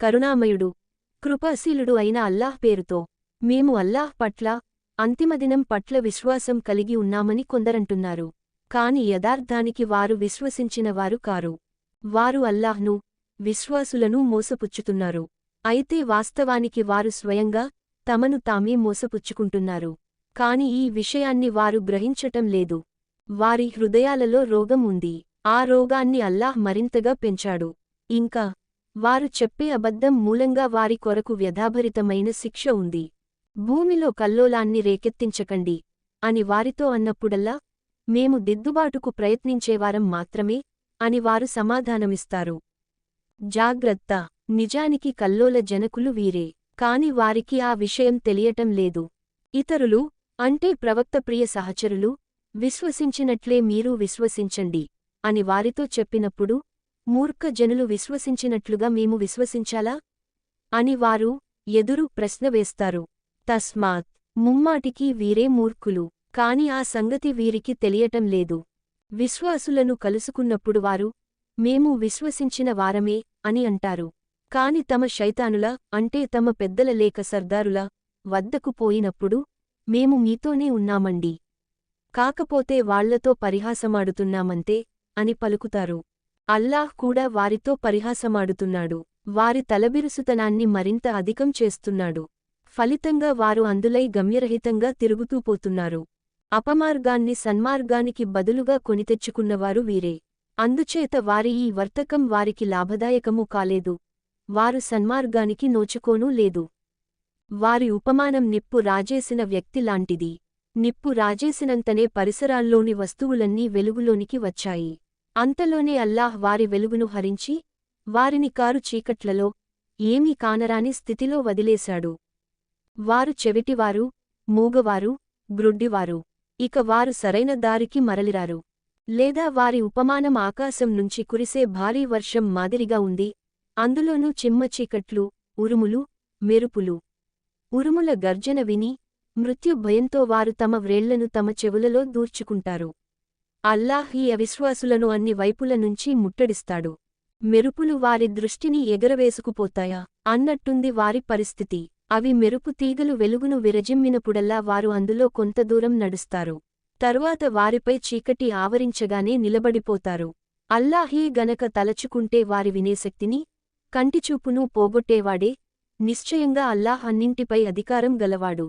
కరుణామయుడు. కృపాశీలుడు అయిన అల్లాహ్ పేరుతో. మేము అల్లాహ్ పట్ల అంతిమదినం పట్ల విశ్వాసం కలిగి ఉన్నామని కొందరంటున్నారు. కాని యథార్థానికి వారు విశ్వసించిన వారు కారు. వారు అల్లాహ్ను విశ్వాసులను మోసపుచ్చుతున్నారు. అయితే వాస్తవానికి వారు స్వయంగా తమను తామే మోసపుచ్చుకుంటున్నారు. కాని ఈ విషయాన్ని వారు గ్రహించటం లేదు. వారి హృదయాలలో రోగం ఉంది. ఆ రోగాన్ని అల్లాహ్ మరింతగా పెంచాడు. ఇంకా వారు చెప్పే అబద్ధం మూలంగా వారి కొరకు వ్యధాభరితమైన శిక్ష ఉంది. భూమిలో కల్లోలాన్ని రేకెత్తించకండి అని వారితో అన్నప్పుడల్లా మేము దిద్దుబాటుకు ప్రయత్నించేవారం మాత్రమే అని వారు సమాధానమిస్తారు. జాగ్రత్త నిజానికి కల్లోల జనకులు వీరే కాని వారికి ఆ విషయం తెలియటం లేదు. ఇతరులు అంటే ప్రవక్త ప్రియ సహచరులు విశ్వసించినట్లే మీరు విశ్వసించండి అని వారితో చెప్పినప్పుడు మూర్ఖ జనులు విశ్వసించినట్లుగా మేము విశ్వసించాలా? అని వారు ఎదురు ప్రశ్న వేస్తారు. తస్మాత్. ముమ్మాటికి వీరే మూర్ఖులు. కాని ఆ సంగతి వీరికి తెలియటం లేదు. విశ్వాసులను కలుసుకున్నప్పుడు వారు మేము విశ్వసించిన వారమే అని అంటారు. కాని తమ శైతానుల అంటే తమ పెద్దల లేక సర్దారుల వద్దకు పోయినప్పుడు మేము మీతోనే ఉన్నామండి. కాకపోతే వాళ్ళతో పరిహాసమాడుతున్నామంతే అని పలుకుతారు. అల్లాహ్ కూడా వారితో పరిహాసమాడుతున్నాడు. వారి తలబిరుసుతనాన్ని మరింత అధికం చేస్తున్నాడు. ఫలితంగా వారు అందులై గమ్యరహితంగా తిరుగుతూ పోతున్నారు. అపమార్గాన్ని సన్మార్గానికి బదులుగా కొనితెచ్చుకున్నవారు వీరే. అందుచేత వారి ఈ వర్తకం వారికి లాభదాయకము కాలేదు. వారు సన్మార్గానికి నోచుకోనూ లేదు. వారి ఉపమానం నిప్పు రాజేసిన వ్యక్తి లాంటిది. నిప్పు రాజేసినంతనే పరిసరాల్లోని వస్తువులన్నీ వెలుగులోనికి వచ్చాయి. అంతలోనే అల్లాహ్ వారి వెలుగును హరించి వారిని కారు చీకట్లలో ఏమీ కానరాని స్థితిలో వదిలేశాడు. వారు చెవిటివారు మూగవారు గ్రుడ్డివారు. ఇక వారు సరైన దారికి మరలిరారు. లేదా వారి ఉపమానం ఆకాశం నుంచి కురిసే భారీ వర్షం మాదిరిగా ఉంది. అందులోనూ చిమ్మచీకట్లు ఉరుములు మెరుపులు. ఉరుముల గర్జన విని మృత్యు భయంతో వారు తమ వ్రేళ్ళను తమ చెవులలో దూర్చుకుంటారు. అల్లాహ్ ఈ అవిశ్వాసులను అన్ని వైపుల నుంచి ముట్టడిస్తాడు. మెరుపులు వారి దృష్టిని ఎగరవేసుకుపోతాయా? అన్నట్టుంది వారి పరిస్థితి. అవి మెరుపు తీగలు వెలుగును విరజిమ్మినప్పుడల్లా వారు అందులో కొంత దూరం నడుస్తారు. తరువాత వారిపై చీకటి ఆవరించగానే నిలబడిపోతారు. అల్లాహీ గనక తలచుకుంటే వారి వినేశక్తిని కంటిచూపును పోగొట్టేవాడే. నిశ్చయంగా అల్లాహ్ అన్నింటిపై అధికారం గలవాడు.